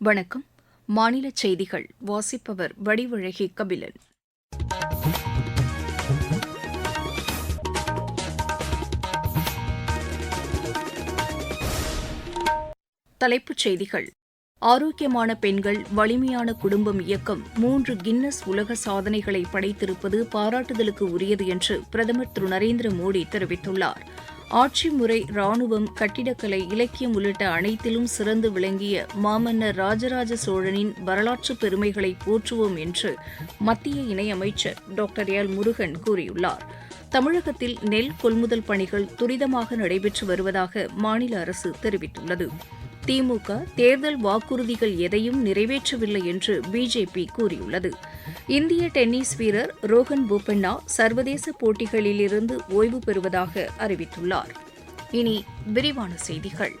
வணக்கம். மாநில செய்திகள். வாசிப்பவர் வடிவழகி கபிலன். தலைப்புச் செய்திகள். ஆரோக்கியமான பெண்கள் வலிமையான குடும்பம் இயக்கம். மூன்று கின்னஸ் உலக சாதனைகளை படைத்திருப்பது பாராட்டுதலுக்கு உரியது என்று பிரதமர் திரு நரேந்திர மோடி தெரிவித்துள்ளார். ஆட்சி முறை ராணுவம் கட்டிடக்கலை இலக்கியம் உள்ளிட்ட அனைத்திலும் சிறந்து விளங்கிய மாமன்னர் ராஜராஜ சோழனின் வரலாற்று பெருமைகளை போற்றுவோம் என்று மத்திய இணையமைச்சர் டாக்டர் எல் முருகன் கூறியுள்ளார். தமிழகத்தில் நெல் கொள்முதல் பணிகள் துரிதமாக நடைபெற்று வருவதாக மாநில அரசு தெரிவித்துள்ளது. திமுக தேர்தல் வாக்குறுதிகள் எதையும் நிறைவேற்றவில்லை என்று பிஜேபி கூறியுள்ளது. இந்திய டென்னிஸ் வீரர் ரோஹன் போபண்ணா சர்வதேச போட்டிகளிலிருந்து ஓய்வு பெறுவதாக அறிவித்துள்ளார். இனி விரிவான செய்திகள்.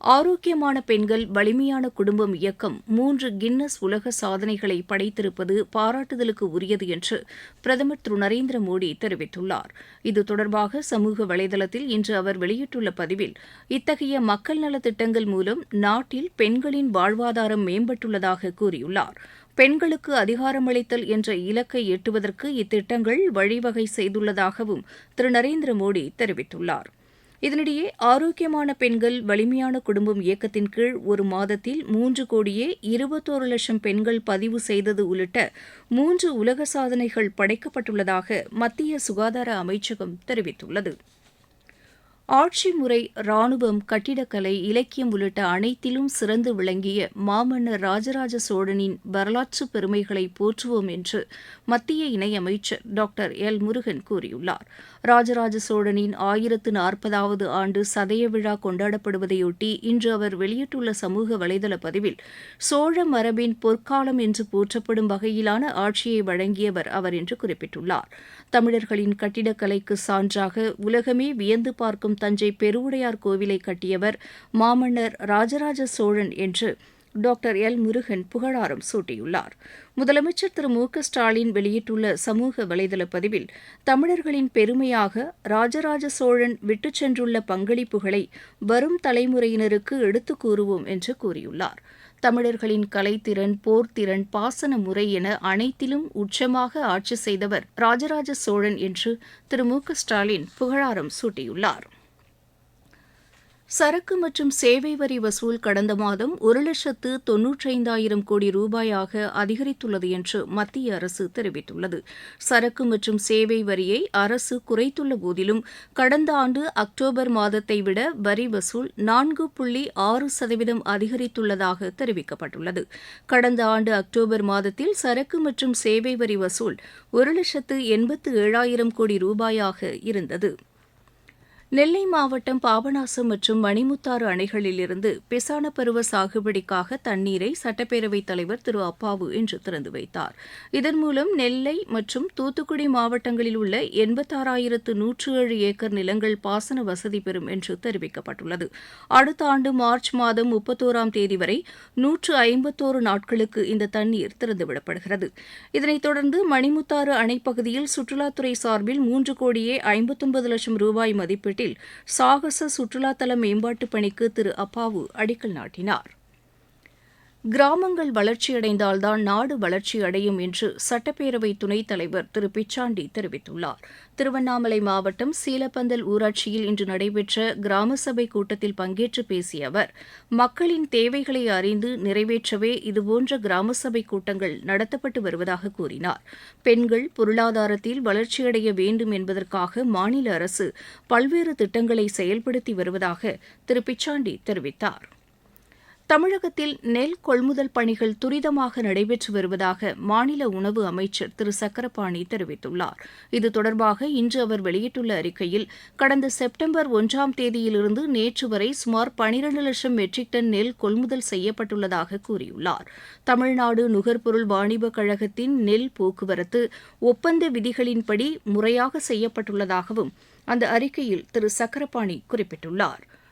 ஆரோக்கியமான பெண்கள் வலிமையான குடும்பம் இயக்கம் மூன்று கின்னஸ் உலக சாதனைகளை படைத்திருப்பது பாராட்டுதலுக்கு உரியது என்று பிரதமர் திரு நரேந்திர மோடி தெரிவித்துள்ளார். இது தொடர்பாக சமூக வலைதளத்தில் இன்று அவர் வெளியிட்டுள்ள பதிவில் இத்தகைய மக்கள் நலத் திட்டங்கள் மூலம் நாட்டில் பெண்களின் வாழ்வாதாரம் மேம்பட்டுள்ளதாக கூறியுள்ளார். பெண்களுக்கு அதிகாரமளித்தல் என்ற இலக்கை எட்டுவதற்கு இத்திட்டங்கள் வழிவகை செய்துள்ளதாகவும் திரு நரேந்திர மோடி தெரிவித்துள்ளார். இதனிடையே ஆரோக்கியமான பெண்கள் வலிமையான குடும்பம் இயக்கத்தின் கீழ் ஒரு மாதத்தில் மூன்று கோடியே இருபத்தோரு லட்சம் பெண்கள் பதிவு செய்தது உள்ளிட்ட மூன்று உலக சாதனைகள் படைக்கப்பட்டுள்ளதாக மத்திய சுகாதார அமைச்சகம் தெரிவித்துள்ளது. ஆட்சி முறை ராணுவம் கட்டிடக்கலை இலக்கியம் உள்ளிட்ட அனைத்திலும் சிறந்து விளங்கிய மாமன்னர் ராஜராஜ சோழனின் வரலாற்று பெருமைகளை போற்றுவோம் என்று மத்திய இணையமைச்சர் டாக்டர் எல். முருகன் கூறியுள்ளார். ராஜராஜ சோழனின் ஆயிரத்து நாற்பதாவது ஆண்டு சதய விழா கொண்டாடப்படுவதையொட்டி இன்று அவர் வெளியிட்டுள்ள சமூக வலைதள பதிவில் சோழ மரபின் பொற்காலம் என்று போற்றப்படும் வகையிலான ஆட்சியை வழங்கியவர் அவர் என்று குறிப்பிட்டுள்ளார். தமிழர்களின் கட்டிடக்கலைக்கு சான்றாக உலகமே வியந்து பார்க்கும் தஞ்சை பெருவுடையார் கோவிலை கட்டியவர் மாமன்னர் ராஜராஜ சோழன் என்று டாக்டர் எல். முருகன் புகழாரம் சூட்டியுள்ளார். முதலமைச்சர் திரு. மு. க. ஸ்டாலின் வெளியிட்டுள்ள சமூக வலைதள பதிவில் தமிழர்களின் பெருமையாக ராஜராஜ சோழன் விட்டுச் சென்றுள்ள பங்களிப்புகளை வரும் தலைமுறையினருக்கு எடுத்துக் கூறுவோம் என்று கூறியுள்ளார். தமிழர்களின் கலைத்திறன் போர்த்திறன் பாசன முறை என அனைத்திலும் உச்சமாக ஆட்சி செய்தவர் ராஜராஜ சோழன் என்று திரு. மு. க. ஸ்டாலின் புகழாரம் சூட்டியுள்ளார். சரக்கு மற்றும் சேவை வரி வசூல் கடந்த மாதம் ஒரு லட்சத்து தொன்னூற்றைந்தாயிரம் கோடி ரூபாயாக அதிகரித்துள்ளது என்று மத்திய அரசு தெரிவித்துள்ளது. சரக்கு மற்றும் சேவை வரியை அரசு குறைத்துள்ள போதிலும் கடந்த ஆண்டு அக்டோபர் மாதத்தை விட வரி வசூல் நான்கு புள்ளி ஆறு சதவீதம் அதிகரித்துள்ளதாக தெரிவிக்கப்பட்டுள்ளது. கடந்த ஆண்டு அக்டோபர் மாதத்தில் சரக்கு மற்றும் சேவை வரி வசூல் ஒரு லட்சத்து எண்பத்து ஏழாயிரம் கோடி ரூபாயாக இருந்தது. நெல்லை மாவட்டம் பாபநாசம் மற்றும் மணிமுத்தாறு அணைகளிலிருந்து பிசான பருவ சாகுபடிக்காக தண்ணீரை சட்டப்பேரவைத் தலைவர் திரு அப்பாவு இன்று திறந்து வைத்தார். இதன் மூலம் நெல்லை மற்றும் தூத்துக்குடி மாவட்டங்களில் உள்ள எண்பத்தாறாயிரத்து நூற்று ஏழு ஏக்கர் நிலங்கள் பாசன வசதி பெறும் என்று தெரிவிக்கப்பட்டுள்ளது. அடுத்த ஆண்டு மார்ச் மாதம் முப்பத்தோராம் தேதி வரை நூற்று ஐம்பத்தோரு நாட்களுக்கு இந்த தண்ணீர் திறந்துவிடப்படுகிறது. இதனைத் தொடர்ந்து மணிமுத்தாறு அணைப்பகுதியில் சுற்றுலாத்துறை சார்பில் மூன்று கோடியே ஐம்பத்தொன்பது லட்சம் ரூபாய் மதிப்பீட்டில் மாவட்டத்தில் சாகச சுற்றுலாத்தல மேம்பாட்டுப் பணிக்கு திரு அப்பாவு அடிக்கல் நாட்டினார். கிராமங்கள் வளர்ச்சியடைந்தால்தான் நாடு வளர்ச்சியடையும் என்று சட்டப்பேரவை துணைத் தலைவர் திரு பிச்சாண்டி தெரிவித்துள்ளார். திருவண்ணாமலை மாவட்டம் சீலப்பந்தல் ஊராட்சியில் இன்று நடைபெற்ற கிராம சபை கூட்டத்தில் பங்கேற்று பேசிய அவர் மக்களின் தேவைகளை அறிந்து நிறைவேற்றவே இதுபோன்ற கிராம சபை கூட்டங்கள் நடத்தப்பட்டு வருவதாக கூறினார். பெண்கள் பொருளாதாரத்தில் வளர்ச்சியடைய வேண்டும் என்பதற்காக மாநில அரசு பல்வேறு திட்டங்களை செயல்படுத்தி வருவதாக திரு பிச்சாண்டி தெரிவித்தார். தமிழகத்தில் நெல் கொள்முதல் பணிகள் துரிதமாக நடைபெற்று வருவதாக மாநில உணவு அமைச்சர் திரு சக்கரபாணி தெரிவித்துள்ளார். இது தொடர்பாக இன்று அவர் வெளியிட்டுள்ள அறிக்கையில் கடந்த செப்டம்பர் ஒன்றாம் தேதியிலிருந்து நேற்று வரை சுமார் பனிரண்டு லட்சம் மெட்ரிக் டன் நெல் கொள்முதல் செய்யப்பட்டுள்ளதாக கூறியுள்ளார். தமிழ்நாடு நுகர்பொருள் வாணிபக் கழகத்தின் நெல் போக்குவரத்து ஒப்பந்த விதிகளின்படி முறையாக செய்யப்பட்டுள்ளதாகவும் அந்த அறிக்கையில் திரு சக்கரபாணி குறிப்பிட்டுள்ளார்.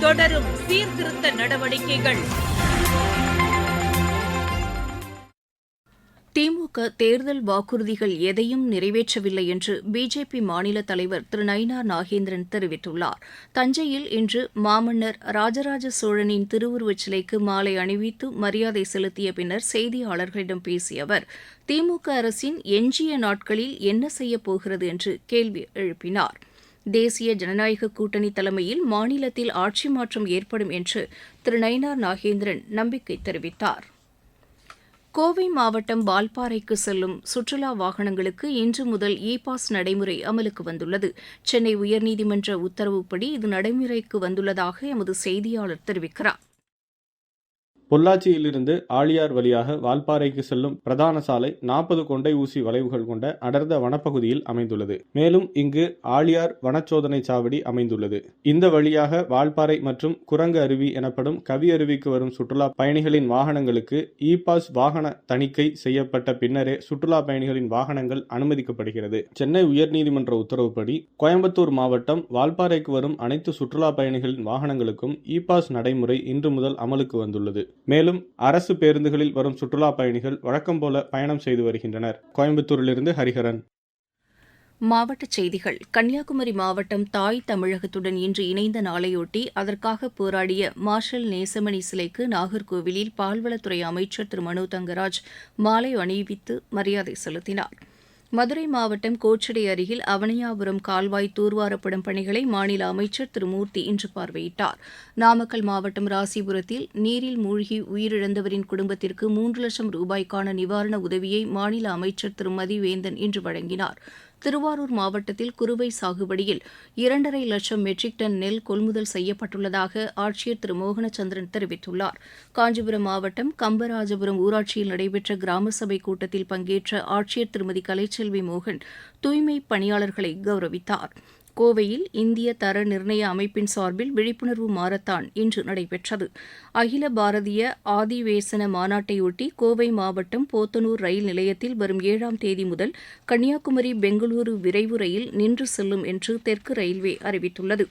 தொடரும் சீர்திருத்த நடவடிக்கைகள். திமுக தேர்தல் வாக்குறுதிகள் எதையும் நிறைவேற்றவில்லை என்று பிஜேபி மாநில தலைவர் திரு நயினார் நாகேந்திரன் தெரிவித்துள்ளார். தஞ்சையில் இன்று மாமன்னர் ராஜராஜ சோழனின் திருவுருவச் சிலைக்கு மாலை அணிவித்து மரியாதை செலுத்திய பின்னர் செய்தியாளர்களிடம் பேசிய அவர் திமுக அரசின் எஞ்சிய நாட்களில் என்ன செய்யப் போகிறது என்று கேள்வி எழுப்பினார். தேசிய ஜனநாயக கூட்டணி தலைமையில் மாநிலத்தில் ஆட்சி மாற்றம் ஏற்படும் என்று திரு நயினார் நாகேந்திரன் நம்பிக்கை தெரிவித்தார். கோவை மாவட்டம் வால்பாறைக்கு செல்லும் சுற்றுலா வாகனங்களுக்கு இன்று முதல் இ பாஸ் நடைமுறை அமலுக்கு வந்துள்ளது. சென்னை உயர்நீதிமன்ற உத்தரவுப்படி இது நடைமுறைக்கு வந்துள்ளதாக எமது செய்தியாளர் தெரிவிக்கிறார். பொள்ளாச்சியிலிருந்து ஆழியார் வழியாக வால்பாறைக்கு செல்லும் பிரதான சாலை நாற்பது கொண்டை ஊசி வளைவுகள் கொண்ட அடர்ந்த வனப்பகுதியில் அமைந்துள்ளது. மேலும் இங்கு ஆழியார் வனச்சோதனை சாவடி அமைந்துள்ளது. இந்த வழியாக வால்பாறை மற்றும் குரங்கு அருவி எனப்படும் கவி அருவிக்கு வரும் சுற்றுலா பயணிகளின் வாகனங்களுக்கு இ பாஸ் வாகன தணிக்கை செய்யப்பட்ட பின்னரே சுற்றுலா பயணிகளின் வாகனங்கள் அனுமதிக்கப்படுகிறது. சென்னை உயர்நீதிமன்ற உத்தரவுப்படி கோயம்புத்தூர் மாவட்டம் வால்பாறைக்கு வரும் அனைத்து சுற்றுலா பயணிகளின் வாகனங்களுக்கும் இ பாஸ் நடைமுறை இன்று முதல் அமலுக்கு வந்துள்ளது. மேலும் அரசு பேருந்துகளில் வரும் சுற்றுலா பயணிகள் வழக்கம் போல பயணம் செய்து வருகின்றனர். கோயம்புத்தூரிலிருந்து ஹரிஹரன். மாவட்டச் செய்திகள். கன்னியாகுமரி மாவட்டம் தாய் தமிழகத்துடன் இன்று இணைந்த நாளையொட்டி அதற்காக போராடிய மார்ஷல் நேசமணி சிலைக்கு நாகர்கோவிலில் பால்வளத்துறை அமைச்சர் திரு மனு தங்கராஜ் மாலை அணிவித்து மரியாதை செலுத்தினார். மதுரை மாவட்டம் கோச்சடை அருகில் அவனியாபுரம் கால்வாய் தூர்வாரப்படும் பணிகளை மாநில அமைச்சர் திரு மூர்த்தி இன்று பார்வையிட்டார். நாமக்கல் மாவட்டம் ராசிபுரத்தில் நீரில் மூழ்கி உயிரிழந்தவரின் குடும்பத்திற்கு மூன்று லட்சம் ரூபாய்க்கான நிவாரண உதவியை மாநில அமைச்சர் திரு மதிவேந்தன் இன்று வழங்கினார். திருவாரூர் மாவட்டத்தில் குறுவை சாகுபடியில் இரண்டரை லட்சம் மெட்ரிக் டன் நெல் கொள்முதல் செய்யப்பட்டுள்ளதாக ஆட்சியர் திரு மோகனச்சந்திரன் தெரிவித்துள்ளார். காஞ்சிபுரம் மாவட்டம் கம்பராஜபுரம் ஊராட்சியில் நடைபெற்ற கிராம சபை கூட்டத்தில் பங்கேற்ற ஆட்சியர் திருமதி கலைச்செல்வி மோகன் தூய்மை பணியாளர்களை கௌரவித்தார். கோவையில் இந்திய தர நிர்ணய அமைப்பின் சார்பில் விழிப்புணர்வு மாரத்தான் இன்று நடைபெற்றது. அகில பாரதிய ஆதிவேசன மாநாட்டையொட்டி கோவை மாவட்டம் போத்தனூர் ரயில் நிலையத்தில் வரும் ஏழாம் தேதி முதல் கன்னியாகுமரி பெங்களூரு விரைவு ரயில் நின்று செல்லும் என்று தெற்கு ரயில்வே அறிவித்துள்ளது.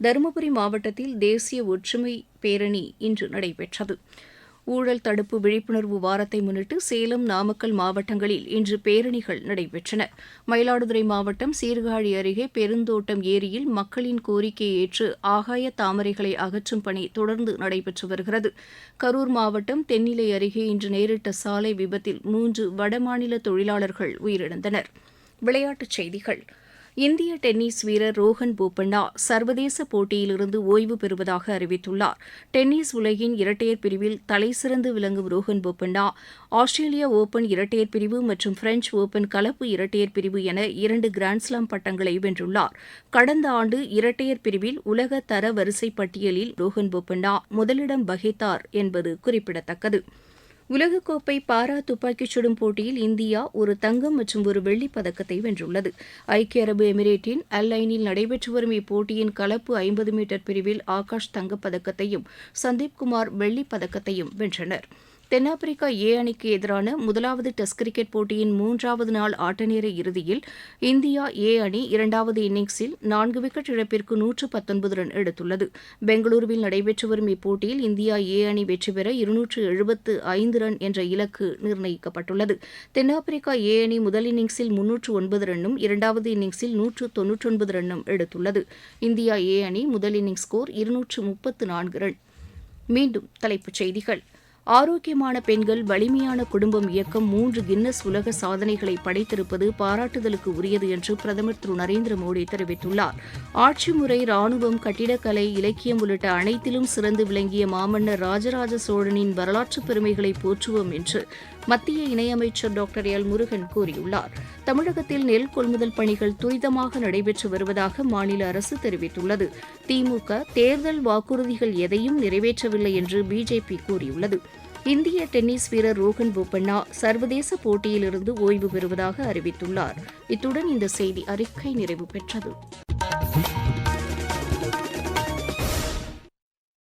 தருமபுரி மாவட்டத்தில் தேசிய ஒற்றுமை பேரணி இன்று நடைபெற்றது. ஊழல் தடுப்பு விழிப்புணர்வு வாரத்தை முன்னிட்டு சேலம் நாமக்கல் மாவட்டங்களில் இன்று பேரணிகள் நடைபெற்றன. மயிலாடுதுறை மாவட்டம் சீர்காழி அருகே பெருந்தோட்டம் ஏரியில் மக்களின் கோரிக்கையை ஏற்று ஆகாய தாமரைகளை அகற்றும் பணி தொடர்ந்து நடைபெற்று வருகிறது. கரூர் மாவட்டம் தென்னிலை அருகே இன்று நேரிட்ட சாலை விபத்தில் மூன்று வடமாநில தொழிலாளர்கள் உயிரிழந்தனர். விளையாட்டுச் செய்திகள். இந்திய டென்னிஸ் வீரர் ரோஹன் போபண்ணா சர்வதேச போட்டியிலிருந்து ஓய்வு பெறுவதாக அறிவித்துள்ளார். டென்னிஸ் உலகின் இரட்டையர் பிரிவில் தலைசிறந்து விளங்கும் ரோஹன் போபண்ணா ஆஸ்திரேலிய ஓபன் இரட்டையர் பிரிவு மற்றும் பிரெஞ்ச் ஓபன் கலப்பு இரட்டையர் பிரிவு என இரண்டு கிராண்ட்ஸ்லாம் பட்டங்களை வென்றுள்ளார். கடந்த ஆண்டு இரட்டையர் பிரிவில் உலக தர வரிசை பட்டியலில் ரோஹன் போபண்ணா முதலிடம் வகித்தார் என்பது குறிப்பிடத்தக்கது. உலகக்கோப்பை பாரா துப்பாக்கிச் சுடும் போட்டியில் இந்தியா ஒரு தங்கம் மற்றும் ஒரு வெள்ளிப் பதக்கத்தை வென்றுள்ளது. ஐக்கிய அரபு எமிரேட்டின் அல்லைனில் நடைபெற்று வரும் இப்போட்டியின் கலப்பு ஐம்பது மீட்டர் பிரிவில் ஆகாஷ் தங்கப்பதக்கத்தையும் சந்தீப் குமார் வெள்ளிப் பதக்கத்தையும் வென்றனர். தென்னாப்பிரிக்கா ஏ அணிக்கு எதிரான முதலாவது டெஸ்ட் கிரிக்கெட் போட்டியின் மூன்றாவது நாள் ஆட்டநேர இறுதியில் இந்தியா ஏ அணி இரண்டாவது இன்னிங்ஸில் நான்கு விக்கெட் இழப்பிற்கு நூற்று பத்தொன்பது ரன் எடுத்துள்ளது. பெங்களூருவில் நடைபெற்று வரும் இப்போட்டியில் இந்தியா ஏ அணி வெற்றி பெற இருநூற்று எழுபத்து ஐந்து ரன் என்ற இலக்கு நிர்ணயிக்கப்பட்டுள்ளது. தென்னாப்பிரிக்கா ஏ அணி முதல் இன்னிங்ஸில் முன்னூற்று ஒன்பது ரன்னும் இரண்டாவது இன்னிங்ஸில் நூற்று தொன்னூற்றொன்பது ரன்னும் எடுத்துள்ளது. இந்தியா ஏ அணி முதல் இன்னிங்ஸ் ஸ்கோர் இருநூற்று முப்பத்து நான்கு ரன். மீண்டும் தலைப்புச் செய்திகள். ஆரோக்கியமான பெண்கள் வலிமையான குடும்பம் இயக்கம் மூன்று கின்னஸ் உலக சாதனைகளை படைத்திருப்பது பாராட்டுதலுக்கு உரியது என்று பிரதமர் திரு. நரேந்திர மோடி தெரிவித்துள்ளார். ஆட்சி முறை ராணுவம் கட்டிடக்கலை இலக்கியம் உள்ளிட்ட அனைத்திலும் சிறந்து விளங்கிய மாமன்னர் ராஜராஜ சோழனின் வரலாற்று பெருமைகளை போற்றுவோம் என்று மத்திய இணையமைச்சர் டாக்டர் எல் முருகன் கூறியுள்ளார். தமிழகத்தில் நெல் கொள்முதல் பணிகள் துரிதமாக நடைபெற்று வருவதாக மாநில அரசு தெரிவித்துள்ளது. திமுக தேர்தல் வாக்குறுதிகள் எதையும் நிறைவேற்றவில்லை என்று பிஜேபி கூறியுள்ளது. இந்திய டென்னிஸ் வீரர் ரோஹன் போபண்ணா சர்வதேச போட்டியிலிருந்து ஓய்வு பெறுவதாக அறிவித்துள்ளார். இத்துடன் இந்த செய்தி அறிக்கை நிறைவு பெற்றது.